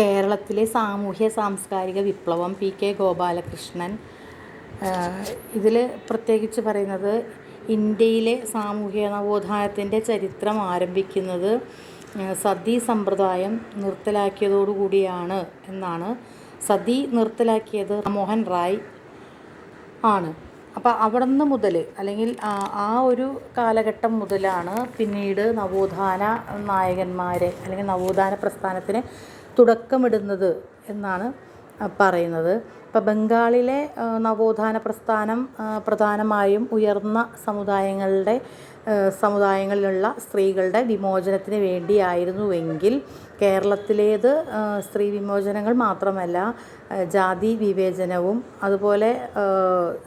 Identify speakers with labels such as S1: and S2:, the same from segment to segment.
S1: കേരളത്തിലെ സാമൂഹ്യ സാംസ്കാരിക വിപ്ലവം പി കെ ഗോപാലകൃഷ്ണൻ. ഇതിൽ പ്രത്യേകിച്ച് പറയുന്നത് ഇന്ത്യയിലെ സാമൂഹ്യ നവോത്ഥാനത്തിന്റെ ചരിത്രം ആരംഭിക്കുന്നത് സതി സമ്പ്രദായം നിർത്തലാക്കിയതോടുകൂടിയാണ് എന്നാണ്. സതി നിർത്തലാക്കിയത് മോഹൻ റായ് ആണ്. അപ്പോൾ അവിടെ നിന്ന് മുതൽ അല്ലെങ്കിൽ ആ ഒരു കാലഘട്ടം മുതലാണ് പിന്നീട് നവോത്ഥാന നായകന്മാരെ അല്ലെങ്കിൽ നവോത്ഥാന പ്രസ്ഥാനത്തിന് തുടക്കമിടുന്നത് എന്നാണ് പറയുന്നത്. ഇപ്പം ബംഗാളിലെ നവോത്ഥാന പ്രസ്ഥാനം പ്രധാനമായും ഉയർന്ന സമുദായങ്ങളുടെ സമുദായങ്ങളിലുള്ള സ്ത്രീകളുടെ വിമോചനത്തിന് വേണ്ടിയായിരുന്നുവെങ്കിൽ കേരളത്തിലേത് സ്ത്രീ വിമോചനങ്ങൾ മാത്രമല്ല ജാതി വിവേചനവും അതുപോലെ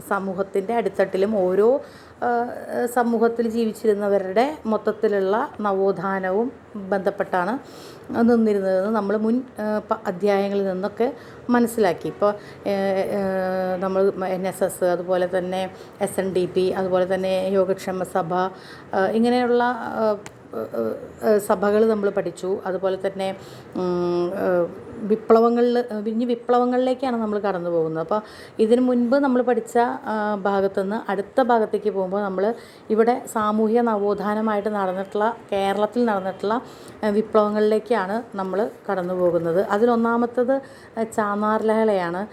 S1: സമൂഹത്തിന്റെ അടിത്തട്ടിലും ഓരോ സമൂഹത്തിൽ ജീവിച്ചിരുന്നവരുടെ മൊത്തത്തിലുള്ള നവോത്ഥാനവും ബന്ധപ്പെട്ടാണ് നിന്നിരുന്നതെന്ന് നമ്മൾ മുൻ അധ്യായങ്ങളിൽ നിന്നൊക്കെ മനസ്സിലാക്കി. ഇപ്പോൾ നമ്മൾ എൻ എസ് എസ് അതുപോലെ തന്നെ എസ് എൻ ഡി പി അതുപോലെ തന്നെ യോഗക്ഷേമ സഭ ഇങ്ങനെയുള്ള സഭകൾ നമ്മൾ പഠിച്ചു. അതുപോലെ തന്നെ വിപ്ലവങ്ങളിൽ ഇനി വിപ്ലവങ്ങളിലേക്കാണ് നമ്മൾ കടന്നു പോകുന്നത്. അപ്പോൾ ഇതിന് മുൻപ് നമ്മൾ പഠിച്ച ഭാഗത്തുനിന്ന് അടുത്ത ഭാഗത്തേക്ക് പോകുമ്പോൾ നമ്മൾ ഇവിടെ സാമൂഹ്യ നവോത്ഥാനമായിട്ട് നടന്നിട്ടുള്ള കേരളത്തിൽ നടന്നിട്ടുള്ള വിപ്ലവങ്ങളിലേക്കാണ് നമ്മൾ കടന്നു പോകുന്നത്. അതിലൊന്നാമത്തത് ചാന്നാർ ലഹളയാണ്.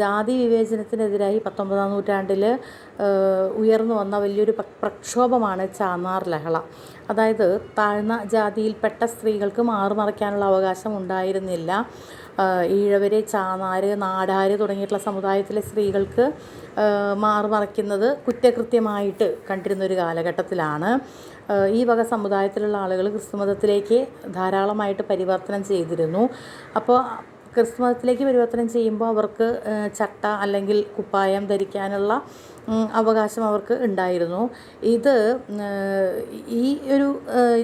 S1: ജാതി വിവേചനത്തിനെതിരായി പത്തൊമ്പതാം നൂറ്റാണ്ടിൽ ഉയർന്നു വന്ന വലിയൊരു പ്രക്ഷോഭമാണ് ചാന്നാർ ലഹള. അതായത് താഴ്ന്ന ജാതിയിൽപ്പെട്ട സ്ത്രീകൾക്ക് മാറുമറയ്ക്കാനുള്ള അവകാശം ഉണ്ടായിരുന്നില്ല. ഈഴവര് ചാന്നാര് നാടാര് തുടങ്ങിയിട്ടുള്ള സമുദായത്തിലെ സ്ത്രീകൾക്ക് മാറുമറയ്ക്കുന്നത് കുറ്റകൃത്യമായിട്ട് കണ്ടിരുന്ന ഒരു കാലഘട്ടത്തിലാണ് ഈ വക സമുദായത്തിലുള്ള ആളുകൾ ക്രിസ്തുമതത്തിലേക്ക് ധാരാളമായിട്ട് പരിവർത്തനം ചെയ്തിരുന്നു. അപ്പോൾ ക്രിസ്തുമതത്തിലേക്ക് പരിവർത്തനം ചെയ്യുമ്പോൾ അവർക്ക് ചട്ട അല്ലെങ്കിൽ കുപ്പായം ധരിക്കാനുള്ള അവകാശം അവർക്ക് ഉണ്ടായിരുന്നു. ഇത് ഈ ഒരു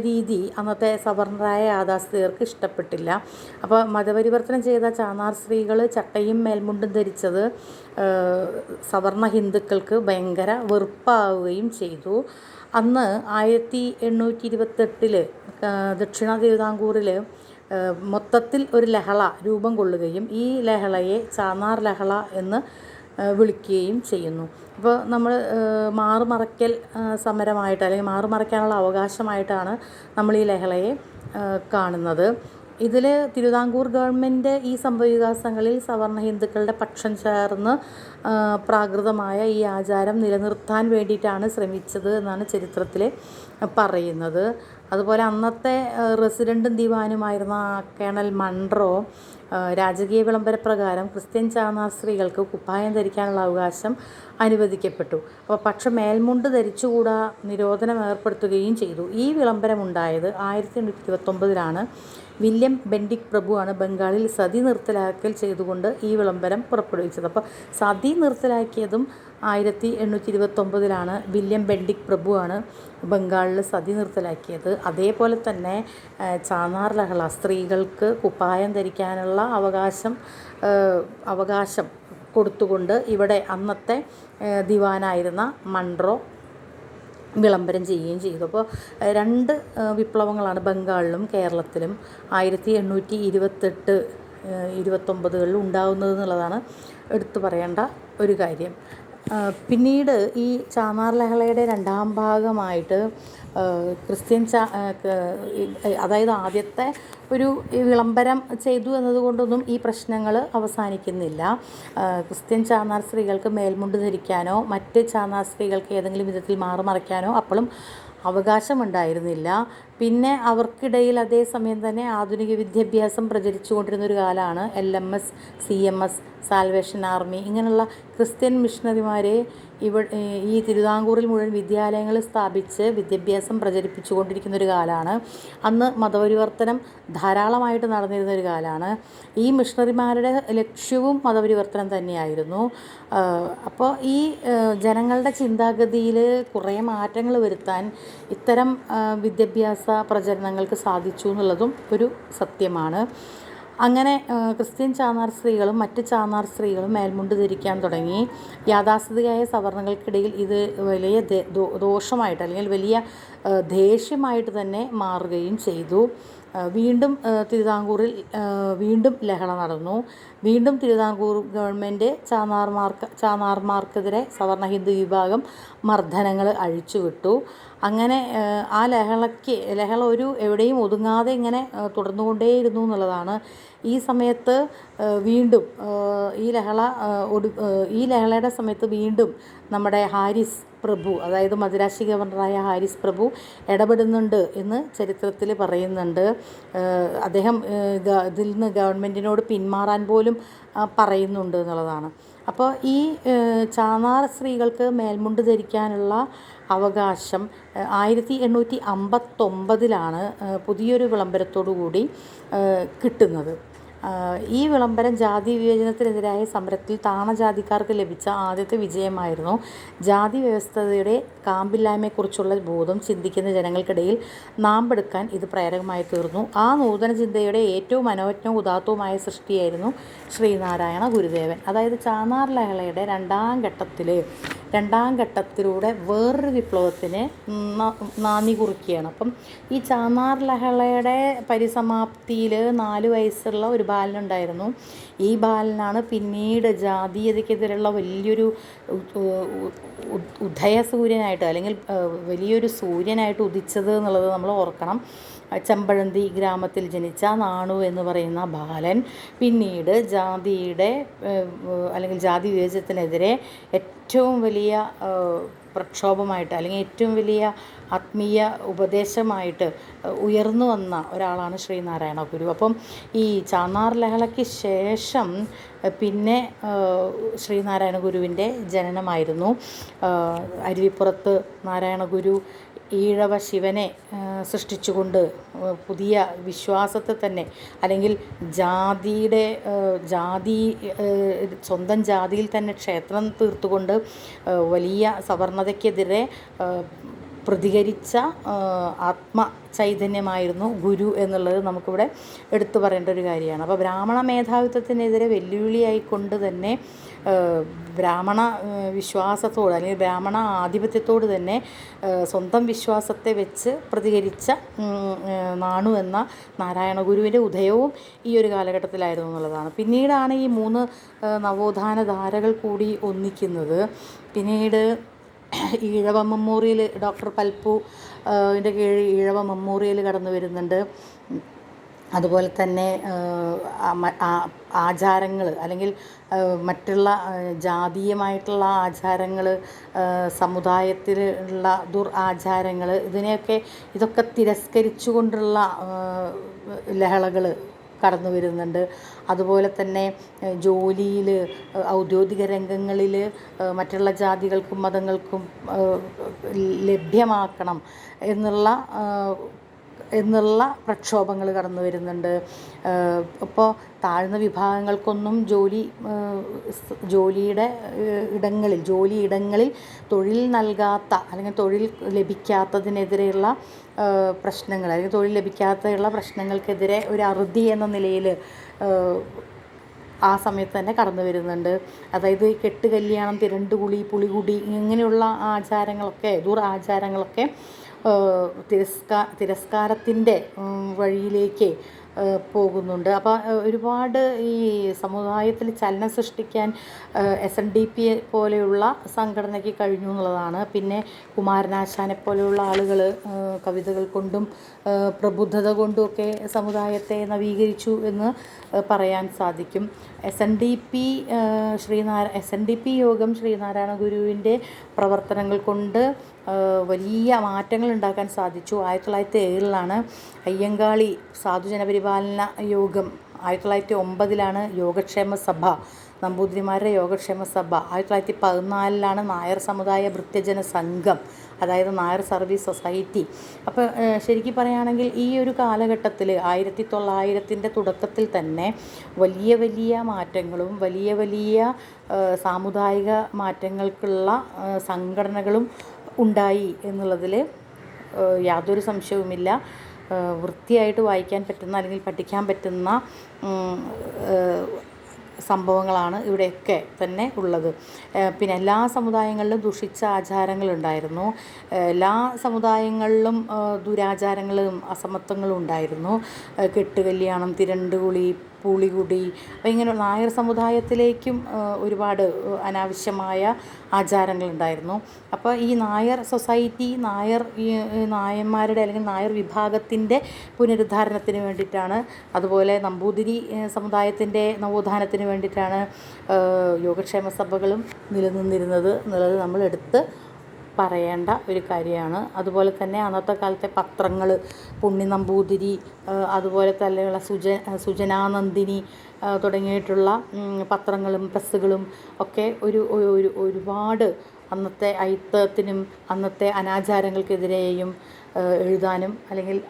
S1: രീതി അന്നത്തെ സവർണരായ യാഥാസ്ഥികർക്ക് ഇഷ്ടപ്പെട്ടില്ല. അപ്പോൾ മതപരിവർത്തനം ചെയ്ത ചാന്നാർ സ്ത്രീകൾ ചട്ടയും മേൽമുണ്ടും ധരിച്ചത് സവർണ ഹിന്ദുക്കൾക്ക് ഭയങ്കര വെറുപ്പാവുകയും ചെയ്തു. അന്ന് ആയിരത്തി എണ്ണൂറ്റി ഇരുപത്തെട്ടിൽ ദക്ഷിണ തിരുവിതാംകൂറിൽ മൊത്തത്തിൽ ഒരു ലഹള രൂപം കൊള്ളുകയും ഈ ലഹളയെ ചാന്നാർ ലഹള എന്ന് വിളിക്കുകയും ചെയ്യുന്നു. അപ്പോൾ നമ്മൾ മാറുമറയ്ക്കൽ സമരമായിട്ട് അല്ലെങ്കിൽ മാറുമറയ്ക്കാനുള്ള അവകാശമായിട്ടാണ് നമ്മൾ ഈ ലഹളയെ കാണുന്നത്. ഇതിൽ തിരുവിതാംകൂർ ഗവൺമെന്റ് ഈ സംഭവവികാസങ്ങളിൽ സവർണ ഹിന്ദുക്കളുടെ പക്ഷം ചേർന്ന് പ്രാകൃതമായ ഈ ആചാരം നിലനിർത്താൻ വേണ്ടിയിട്ടാണ് ശ്രമിച്ചത് എന്നാണ് ചരിത്രത്തിൽ പറയുന്നത്. അതുപോലെ അന്നത്തെ റെസിഡന്റും ദിവാനുമായിരുന്ന കേണൽ മൺട്രോ രാജകീയ വിളംബരപ്രകാരം ക്രിസ്ത്യൻ ചാന്നാർ സ്ത്രീകൾക്ക് കുപ്പായം ധരിക്കാനുള്ള അവകാശം അനുവദിക്കപ്പെട്ടു. അപ്പോൾ പക്ഷെ മേൽമുണ്ട് ധരിച്ചുകൂടാ നിരോധനം ഏർപ്പെടുത്തുകയും ചെയ്തു. ഈ വിളംബരമുണ്ടായത് ആയിരത്തി എണ്ണൂറ്റി ഇരുപത്തൊമ്പതിലാണ് വില്യം ബെൻഡിക് പ്രഭുവാണ് ബംഗാളിൽ സതി നിർത്തലാക്കൽ ചെയ്തുകൊണ്ട് ഈ വിളംബരം പുറപ്പെടുവിച്ചത്. അപ്പോൾ സതി നിർത്തലാക്കിയതും ആയിരത്തി എണ്ണൂറ്റി ഇരുപത്തൊമ്പതിലാണ് വില്യം ബെൻഡിക് പ്രഭുവാണ് ബംഗാളിൽ സതി നിർത്തലാക്കിയത്. അതേപോലെ തന്നെ ചാനാർ ലഹള സ്ത്രീകൾക്ക് കുപ്പായം ധരിക്കാനുള്ള അവകാശം അവകാശം കൊടുത്തുകൊണ്ട് ഇവിടെ അന്നത്തെ ദിവാനായിരുന്ന മൺട്രോ വിളംബരം ചെയ്യുകയും ചെയ്തു. അപ്പോൾ രണ്ട് വിപ്ലവങ്ങളാണ് ബംഗാളിലും കേരളത്തിലും ആയിരത്തി എണ്ണൂറ്റി ഇരുപത്തെട്ട് ഇരുപത്തൊമ്പതുകളിൽ ഉണ്ടാകുന്നത് എന്നുള്ളതാണ് എടുത്തു പറയേണ്ട ഒരു കാര്യം. പിന്നീട് ഈ ചാമാർ ലഹളയുടെ രണ്ടാം ഭാഗമായിട്ട് ക്രിസ്ത്യൻ ചാ അതായത് ആദ്യത്തെ ഒരു വിളംബരം ചെയ്തു എന്നതുകൊണ്ടൊന്നും ഈ പ്രശ്നങ്ങൾ അവസാനിക്കുന്നില്ല. ക്രിസ്ത്യൻ ചാന്നാർ സ്ത്രീകൾക്ക് മേൽമുണ്ട് ധരിക്കാനോ മറ്റ് ചാന്നാർ സ്ത്രീകൾക്ക് ഏതെങ്കിലും വിധത്തിൽ മാറുമറയ്ക്കാനോ അപ്പോഴും അവകാശമുണ്ടായിരുന്നില്ല. പിന്നെ അവർക്കിടയിൽ അതേസമയം തന്നെ ആധുനിക വിദ്യാഭ്യാസം പ്രചരിച്ചു കൊണ്ടിരുന്ന ഒരു കാലമാണ് L M S C M S salvation army ഇങ്ങനെയുള്ള ക്രിസ്ത്യൻ മിഷണറിമാരെ ഇവ ഈ തിരുവിതാംകൂറിൽ മുഴുവൻ വിദ്യാലയങ്ങൾ സ്ഥാപിച്ച് വിദ്യാഭ്യാസം പ്രചരിപ്പിച്ചു കൊണ്ടിരിക്കുന്ന ഒരു കാലമാണ്. അന്ന് മതപരിവർത്തനം ധാരാളമായിട്ട് നടന്നിരുന്ന ഒരു കാലമാണ്. ഈ മിഷണറിമാരുടെ ലക്ഷ്യവും മതപരിവർത്തനം തന്നെയായിരുന്നു. അപ്പോൾ ഈ ജനങ്ങളുടെ ചിന്താഗതിയിൽ കുറേ മാറ്റങ്ങൾ വരുത്താൻ ഇത്തരം വിദ്യാഭ്യാസ പ്രചരണങ്ങൾക്ക് സാധിച്ചു എന്നുള്ളതും ഒരു സത്യമാണ്. അങ്ങനെ ക്രിസ്ത്യൻ ചാന്നാർ സ്ത്രീകളും മറ്റ് ചാന്നാർ സ്ത്രീകളും മേൽമുണ്ട് ധരിക്കാൻ തുടങ്ങി. യാഥാസ്ഥിതികമായ സവർണങ്ങൾക്കിടയിൽ ഇത് വലിയ ദോഷമായിട്ട് അല്ലെങ്കിൽ വലിയ ദേഷ്യമായിട്ട് തന്നെ മാറുകയും ചെയ്തു. വീണ്ടും തിരുവിതാംകൂറിൽ വീണ്ടും ലഹള നടന്നു. വീണ്ടും തിരുവിതാംകൂർ ഗവൺമെന്റ് ചാന്നാർമാർക്ക് ചാന്നാർമാർക്കെതിരെ സവർണ ഹിന്ദു വിഭാഗം മർദ്ദനങ്ങൾ അഴിച്ചുവിട്ടു. അങ്ങനെ ആ, ലഹളയ്ക്ക് ലഹള ഒരു എവിടെയും ഒതുങ്ങാതെ ഇങ്ങനെ തുടർന്നു തുടർന്നുകൊണ്ടേയിരുന്നു എന്നുള്ളതാണ്. ഈ സമയത്ത് വീണ്ടും ഈ ലഹള ഒടു ഈ ലഹളയുടെ സമയത്ത് വീണ്ടും നമ്മുടെ ഹാരിസ് പ്രഭു അതായത് മദിരാശി ഗവർണറായ ഹാരിസ് പ്രഭു ഇടപെടുന്നുണ്ട് എന്ന് ചരിത്രത്തിൽ പറയുന്നുണ്ട്. അദ്ദേഹം ഇതിൽ നിന്ന് ഗവൺമെന്റിനോട് പിന്മാറാൻ പോലും പറയുന്നുണ്ട് എന്നുള്ളതാണ്. അപ്പോൾ ഈ ചാനാർ സ്ത്രീകൾക്ക് മേൽമുണ്ട് ധരിക്കാനുള്ള അവകാശം. ആയിരത്തി എണ്ണൂറ്റി അമ്പത്തൊമ്പതിലാണ് പുതിയൊരു വിളംബരത്തോടു കൂടി കിട്ടുന്നത്. ഈ വിളംബരം ജാതി വിവേചനത്തിനെതിരായ സമരത്തിൽ താണജാതിക്കാർക്ക് ലഭിച്ച ആദ്യത്തെ വിജയമായിരുന്നു. ജാതി വ്യവസ്ഥതയുടെ കാമ്പില്ലായ്മയെക്കുറിച്ചുള്ള ബോധം ചിന്തിക്കുന്ന ജനങ്ങൾക്കിടയിൽ നാമ്പെടുക്കാൻ ഇത് പ്രേരകമായി തീർന്നു. ആ നൂതന ചിന്തയുടെ ഏറ്റവും മനോജ്ഞവും ഉദാത്തവുമായ സൃഷ്ടിയായിരുന്നു ശ്രീനാരായണ ഗുരുദേവൻ. അതായത് ചാനാർ ലഹളയുടെ രണ്ടാം ഘട്ടത്തിൽ രണ്ടാം ഘട്ടത്തിലൂടെ വേറൊരു വിപ്ലവത്തിന് നാന്ദി കുറിക്കുകയാണ്. അപ്പം ഈ ചാനാർ ലഹളയുടെ പരിസമാപ്തിയിൽ നാല് വയസ്സുള്ള ഒരു ബാലനുണ്ടായിരുന്നു. ഈ ബാലനാണ് പിന്നീട് ജാതീയതയ്ക്കെതിരെയുള്ള വലിയൊരു ഉദയസൂര്യനായിട്ട് അല്ലെങ്കിൽ വലിയൊരു സൂര്യനായിട്ട് ഉദിച്ചത് എന്നുള്ളത് നമ്മൾ ഓർക്കണം. ചെമ്പഴന്തി ഗ്രാമത്തിൽ ജനിച്ച നാണു എന്ന് പറയുന്ന ബാലൻ പിന്നീട് ജാതിയുടെ അല്ലെങ്കിൽ ജാതി വിവേചനത്തിനെതിരെ ഏറ്റവും വലിയ പ്രക്ഷോഭമായിട്ട് അല്ലെങ്കിൽ ഏറ്റവും വലിയ ആത്മീയ ഉപദേശമായിട്ട് ഉയർന്നു വന്ന ഒരാളാണ് ശ്രീനാരായണ ഗുരു. അപ്പം ഈ ചാന്നാർ ലഹളയ്ക്ക് ശേഷം പിന്നെ ശ്രീനാരായണ ഗുരുവിന്റെ ജനനമായിരുന്നു. അരുവിപ്പുറത്ത് നാരായണ ഗുരു ഈഴവ ശിവനെ സൃഷ്ടിച്ചുകൊണ്ട് പുതിയ വിശ്വാസത്തെ തന്നെ അല്ലെങ്കിൽ ജാതിയുടെ ജാതി സ്വന്തം ജാതിയിൽ തന്നെ ക്ഷേത്രം തീർത്തുകൊണ്ട് വലിയ സവർണതയ്ക്കെതിരെ പ്രതികരിച്ച ആത്മ ചൈതന്യമായിരുന്നു ഗുരു എന്നുള്ളത് നമുക്കിവിടെ എടുത്തു പറയേണ്ട ഒരു കാര്യമാണ്. അപ്പോൾ ബ്രാഹ്മണ മേധാവിത്വത്തിനെതിരെ വെല്ലുവിളിയായിക്കൊണ്ട് തന്നെ ബ്രാഹ്മണ വിശ്വാസത്തോട് അല്ലെങ്കിൽ ബ്രാഹ്മണ ആധിപത്യത്തോട് തന്നെ സ്വന്തം വിശ്വാസത്തെ വെച്ച് പ്രതികരിച്ച നാണു എന്ന നാരായണ ഗുരുവിന്റെ ഉദയവും ഈ ഒരു കാലഘട്ടത്തിലായിരുന്നു എന്നുള്ളതാണ്. പിന്നീടാണ് ഈ മൂന്ന് നവോത്ഥാന ധാരകൾ കൂടി ഒന്നിക്കുന്നത്. പിന്നീട് ഈഴവ മെമ്മോറിയൽ ഡോക്ടർ പൽപ്പു ന്റെ കീഴിൽ ഈഴവ മെമ്മോറിയൽ കടന്നു വരുന്നുണ്ട്. അതുപോലെ തന്നെ ആചാരങ്ങൾ അല്ലെങ്കിൽ മറ്റുള്ള ജാതീയമായിട്ടുള്ള ആചാരങ്ങൾ സമുദായത്തിലുള്ള ദുർ ആചാരങ്ങൾ ഇതിനെയൊക്കെ ഇതൊക്കെ തിരസ്കരിച്ചുകൊണ്ടുള്ള ലഹളകൾ കടന്നു വരുന്നുണ്ട്. അതുപോലെ തന്നെ ജോലിയിൽ ഔദ്യോഗിക രംഗങ്ങളിൽ മറ്റുള്ള ജാതികൾക്കും മതങ്ങൾക്കും ലഭ്യമാക്കണം എന്നുള്ള എന്നുള്ള പ്രക്ഷോഭങ്ങൾ കടന്നു വരുന്നുണ്ട്. ഇപ്പോൾ താഴ്ന്ന വിഭാഗങ്ങൾക്കൊന്നും ജോലി ജോലിയുടെ ഇടങ്ങളിൽ ജോലി ഇടങ്ങളിൽ തൊഴിൽ നൽകാത്ത അല്ലെങ്കിൽ തൊഴിൽ ലഭിക്കാത്തതിനെതിരെയുള്ള പ്രശ്നങ്ങൾ അല്ലെങ്കിൽ തൊഴിൽ ലഭിക്കാത്തയുള്ള പ്രശ്നങ്ങൾക്കെതിരെ ഒരു അറുതി എന്ന നിലയിൽ ആ സമയത്ത് തന്നെ കടന്നു വരുന്നുണ്ട്. അതായത് കെട്ട് കല്യാണം തിരണ്ടുകുളി പുളികുടി ഇങ്ങനെയുള്ള ആചാരങ്ങളൊക്കെ ദൂർ ആചാരങ്ങളൊക്കെ തിരസ്ക തിരസ്കാ തിരസ്കാരത്തിന്റെ വഴിയിലേക്ക് പോകുന്നുണ്ട്. അപ്പോൾ ഒരുപാട് ഈ സമുദായത്തിൽ ചലനം സൃഷ്ടിക്കാൻ എസ് എൻ ഡി പി പോലെയുള്ള സംഘടനയ്ക്ക് കഴിഞ്ഞു എന്നുള്ളതാണ്. പിന്നെ കുമാരനാശാനെ പോലെയുള്ള ആളുകൾ കവിതകൾ കൊണ്ടും പ്രബുദ്ധത കൊണ്ടുമൊക്കെ സമുദായത്തെ നവീകരിച്ചു എന്ന് പറയാൻ സാധിക്കും. എസ് എൻ ഡി പി ശ്രീനാരായ എസ് എൻ ഡി പി യോഗം ശ്രീനാരായണ ഗുരുവിന്റെ പ്രവർത്തനങ്ങൾ കൊണ്ട് വലിയ മാറ്റങ്ങൾ ഉണ്ടാക്കാൻ സാധിച്ചു. ആയിരത്തി തൊള്ളായിരത്തി ഏഴിലാണ് അയ്യങ്കാളി സാധുജന പരിപാലന യോഗം ആയിരത്തി തൊള്ളായിരത്തി ഒമ്പതിലാണ് യോഗക്ഷേമ സഭ നമ്പൂതിരിമാരുടെ യോഗക്ഷേമ സഭ. ആയിരത്തി തൊള്ളായിരത്തി പതിനാലിലാണ് നായർ സമുദായ വൃത്യജന സംഘം അതായത് നായർ സർവീസ് സൊസൈറ്റി. അപ്പോൾ ശരിക്കും പറയുകയാണെങ്കിൽ ഈ ഒരു കാലഘട്ടത്തിൽ ആയിരത്തി തൊള്ളായിരത്തിന്റെ തുടക്കത്തിൽ തന്നെ വലിയ വലിയ മാറ്റങ്ങളും വലിയ വലിയ സാമുദായിക മാറ്റങ്ങൾക്കുള്ള സംഘടനകളും ഉണ്ടായി എന്നുള്ളതിൽ യാതൊരു സംശയവുമില്ല. വൃത്തിയായിട്ട് വായിക്കാൻ പറ്റുന്ന അല്ലെങ്കിൽ പഠിക്കാൻ പറ്റുന്ന സംഭവങ്ങളാണ് ഇവിടെയൊക്കെ തന്നെ ഉള്ളത്. പിന്നെ എല്ലാ സമുദായങ്ങളിലും ദുഷിച്ച ആചാരങ്ങളുണ്ടായിരുന്നു. എല്ലാ സമുദായങ്ങളിലും ദുരാചാരങ്ങളും അസമത്വങ്ങളും ഉണ്ടായിരുന്നു കെട്ടുകല്യാണം തിരണ്ടുകുളി പൂളികുടി ഇങ്ങനെയുള്ള ഇങ്ങനെ നായർ സമുദായത്തിലേക്കും ഒരുപാട് അനാവശ്യമായ ആചാരങ്ങളുണ്ടായിരുന്നു. അപ്പോൾ ഈ നായർ സൊസൈറ്റി നായർ നായന്മാരുടെ അല്ലെങ്കിൽ നായർ വിഭാഗത്തിന്റെ പുനരുദ്ധാരണത്തിന് വേണ്ടിയിട്ടാണ് അതുപോലെ നമ്പൂതിരി സമുദായത്തിന്റെ നവോത്ഥാനത്തിന് വേണ്ടിയിട്ടാണ് യോഗക്ഷേമ സഭകളും നിലനിന്നിരുന്നത് എന്നുള്ളത് നമ്മൾ എടുത്ത് പറയേണ്ട ഒരു കാര്യമാണ്. അതുപോലെ തന്നെ അന്നത്തെ കാലത്തെ പത്രങ്ങൾ പുണ്ണി നമ്പൂതിരി അതുപോലെ തന്നെയുള്ള സുജ സുജനാനന്ദിനി തുടങ്ങിയിട്ടുള്ള പത്രങ്ങളും പ്രസ്സുകളും ഒക്കെ ഒരു ഒരു- ഒരു ഒരുപാട് അന്നത്തെ അയിത്തത്തിനും അന്നത്തെ അനാചാരങ്ങൾക്കെതിരെയും എഴുതാനും അല്ലെങ്കിൽ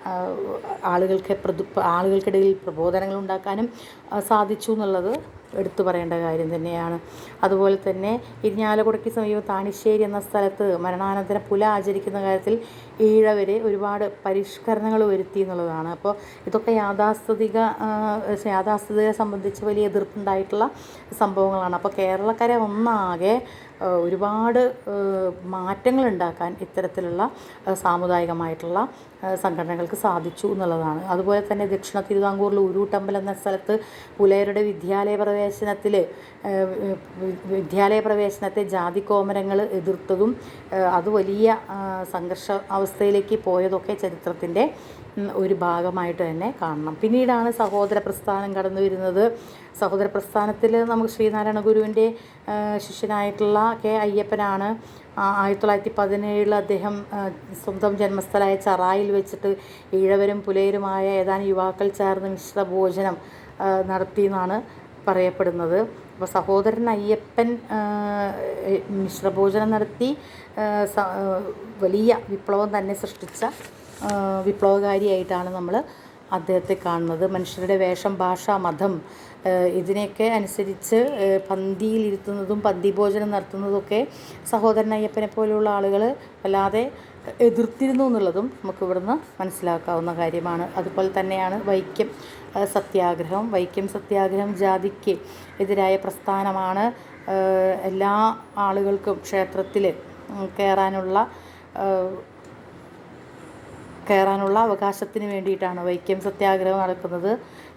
S1: ആളുകൾക്ക് പ്രതി ആളുകൾക്കിടയിൽ പ്രബോധനങ്ങൾ ഉണ്ടാക്കാനും സാധിച്ചു എന്നുള്ളത് എടുത്തു പറയേണ്ട കാര്യം തന്നെയാണ്. അതുപോലെ തന്നെ ഇരിഞ്ഞാലക്കുടയ്ക്ക് സമീപം താണിശ്ശേരി എന്ന സ്ഥലത്ത് മരണാനന്തര പുല ആചരിക്കുന്ന കാര്യത്തിൽ ഈഴവരെ ഒരുപാട് പരിഷ്കരണങ്ങൾ വരുത്തി എന്നുള്ളതാണ്. അപ്പോൾ ഇതൊക്കെ യാഥാസ്ഥിതിക ആഹ് യാഥാസ്ഥിതികയെ സംബന്ധിച്ച് വലിയ എതിർപ്പുണ്ടായിട്ടുള്ള സംഭവങ്ങളാണ്. അപ്പോൾ കേരളക്കര ഒന്നാകെ ഒരുപാട് മാറ്റങ്ങളുണ്ടാക്കാൻ ഇത്തരത്തിലുള്ള സാമുദായികമായിട്ടുള്ള സംഘടനകൾക്ക് സാധിച്ചു എന്നുള്ളതാണ്. അതുപോലെ തന്നെ ദക്ഷിണ തിരുവിതാംകൂറിൽ ഉരുട്ടമ്പലം എന്ന സ്ഥലത്ത് പുലയരുടെ വിദ്യാലയ പ്രവേശനത്തിൽ വിദ്യാലയ പ്രവേശനത്തെ ജാതി കോമരങ്ങൾ എതിർത്തതും അത് വലിയ സംഘർഷ അവസ്ഥയിലേക്ക് പോയതൊക്കെ ചരിത്രത്തിന്റെ ഒരു ഭാഗമായിട്ട് തന്നെ കാണണം. പിന്നീടാണ് സഹോദര പ്രസ്ഥാനം കടന്നു വരുന്നത്. സഹോദര പ്രസ്ഥാനത്തിൽ നമുക്ക് ശ്രീനാരായണ ഗുരുവിന്റെ ശിഷ്യനായിട്ടുള്ള കെ അയ്യപ്പനാണ് ആയിരത്തി തൊള്ളായിരത്തി പതിനേഴിൽ അദ്ദേഹം സ്വന്തം ജന്മസ്ഥലമായ ചറായിൽ വെച്ചിട്ട് ഈഴവരും പുലയരുമായ ഏതാനും യുവാക്കൾ ചേർന്ന് മിശ്ര ഭോജനം നടത്തി എന്നാണ് പറയപ്പെടുന്നത്. അപ്പോൾ സഹോദരൻ അയ്യപ്പൻ മിശ്രഭോജനം നടത്തി വലിയ വിപ്ലവം തന്നെ സൃഷ്ടിച്ച വിപ്ലവകാരിയായിട്ടാണ് നമ്മൾ അദ്ദേഹത്തെ കാണുന്നത്. മനുഷ്യരുടെ വേഷം ഭാഷ മതം ഇതിനെയൊക്കെ അനുസരിച്ച് പന്തിയിലിരുത്തുന്നതും പന്തി ഭോജനം നടത്തുന്നതൊക്കെ സഹോദരൻ അയ്യപ്പനെ പോലെയുള്ള ആളുകൾ വല്ലാതെ എതിർത്തിരുന്നു എന്നുള്ളതും നമുക്ക് ഇവിടുന്ന് മനസ്സിലാക്കാവുന്ന കാര്യമാണ്. അതുപോലെ തന്നെയാണ് വൈക്കം സത്യാഗ്രഹം. വൈക്കം സത്യാഗ്രഹം ജാതിക്ക് എതിരായ പ്രസ്ഥാനമാണ്. എല്ലാ ആളുകൾക്കും ക്ഷേത്രത്തിൽ കയറാനുള്ള കയറാനുള്ള അവകാശത്തിന് വേണ്ടിയിട്ടാണ് വൈക്കം സത്യാഗ്രഹം നടക്കുന്നത്.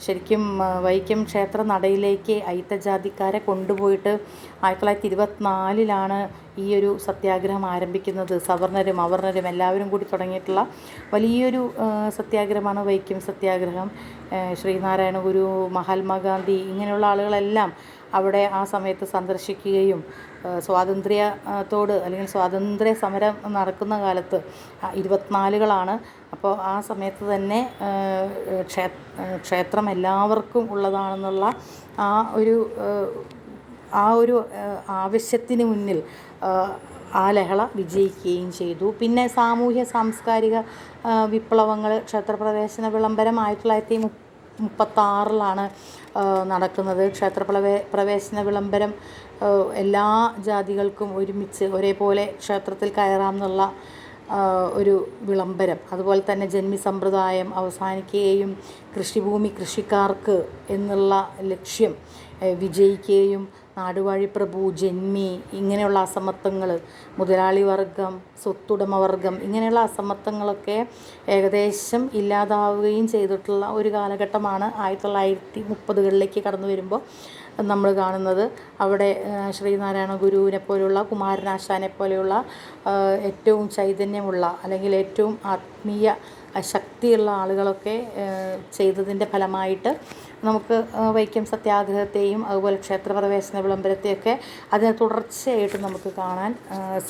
S1: ശരിക്കും വൈക്കം ക്ഷേത്ര നടയിലേക്ക് അയിത്തജാതിക്കാരെ കൊണ്ടുപോയിട്ട് ആയിരത്തി തൊള്ളായിരത്തി ഇരുപത്തിനാലിലാണ് ഈ ഒരു സത്യാഗ്രഹം ആരംഭിക്കുന്നത്. സവർണരും അവർണരും എല്ലാവരും കൂടി തുടങ്ങിയിട്ടുള്ള വലിയൊരു സത്യാഗ്രഹമാണ് വൈക്കം സത്യാഗ്രഹം. ശ്രീനാരായണ ഗുരു മഹാത്മാഗാന്ധി ഇങ്ങനെയുള്ള ആളുകളെല്ലാം അവിടെ ആ സമയത്ത് സന്ദർശിക്കുകയും സ്വാതന്ത്ര്യത്തോട് അല്ലെങ്കിൽ സ്വാതന്ത്ര്യ സമരം നടക്കുന്ന കാലത്ത് ഇരുപത്തിനാലുകളാണ്. അപ്പോൾ ആ സമയത്ത് തന്നെ ക്ഷേ ക്ഷേത്രം എല്ലാവർക്കും ഉള്ളതാണെന്നുള്ള ആ ഒരു ആ, ഒരു ആവശ്യത്തിന് മുന്നിൽ ആ, ലഹള വിജയിക്കുകയും ചെയ്തു. പിന്നെ സാമൂഹ്യ സാംസ്കാരിക വിപ്ലവങ്ങൾ ക്ഷേത്രപ്രവേശന വിളംബരം ആയിരത്തി തൊള്ളായിരത്തി മുപ്പ മുപ്പത്താറിലാണ് നടക്കുന്നത്. ക്ഷേത്ര പ്രവേ പ്രവേശന വിളംബരം എല്ലാ ജാതികൾക്കും ഒരുമിച്ച് ഒരേപോലെ ക്ഷേത്രത്തിൽ കയറാം എന്നുള്ള ഒരു വിളംബരം. അതുപോലെ തന്നെ ജന്മി സമ്പ്രദായം അവസാനിക്കുകയും കൃഷിഭൂമി കൃഷിക്കാർക്ക് എന്നുള്ള ലക്ഷ്യം വിജയിക്കുകയും നാടുവാഴി പ്രഭു ജന്മി ഇങ്ങനെയുള്ള അസമത്വങ്ങൾ മുതലാളി വർഗം സ്വത്തുടമ വർഗം ഇങ്ങനെയുള്ള അസമത്വങ്ങളൊക്കെ ഏകദേശം ഇല്ലാതാവുകയും ചെയ്തിട്ടുള്ള ഒരു കാലഘട്ടമാണ് ആയിരത്തി തൊള്ളായിരത്തി മുപ്പതുകളിലേക്ക് കടന്നു വരുമ്പോൾ നമ്മൾ കാണുന്നത്. അവിടെ ശ്രീനാരായണ ഗുരുവിനെ പോലെയുള്ള കുമാരനാശാനെ പോലെയുള്ള ഏറ്റവും ചൈതന്യമുള്ള അല്ലെങ്കിൽ ഏറ്റവും ആത്മീയ ശക്തിയുള്ള ആളുകളൊക്കെ ചെയ്തതിന്റെ ഫലമായിട്ട് നമുക്ക് വൈക്കം സത്യാഗ്രഹത്തെയും അതുപോലെ ക്ഷേത്രപ്രവേശന വിളംബരത്തെയൊക്കെ അതിന് തുടർച്ചയായിട്ട് നമുക്ക് കാണാൻ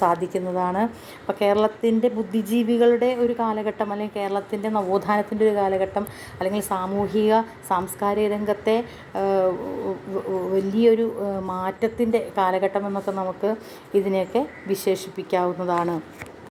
S1: സാധിക്കുന്നതാണ്. അപ്പോൾ കേരളത്തിന്റെ ബുദ്ധിജീവികളുടെ ഒരു കാലഘട്ടം അല്ലെങ്കിൽ കേരളത്തിന്റെ നവോത്ഥാനത്തിന്റെ ഒരു കാലഘട്ടം അല്ലെങ്കിൽ സാമൂഹിക സാംസ്കാരിക രംഗത്തെ വലിയൊരു മാറ്റത്തിന്റെ കാലഘട്ടം എന്നൊക്കെ നമുക്ക് ഇതിനെയൊക്കെ വിശേഷിപ്പിക്കാവുന്നതാണ്.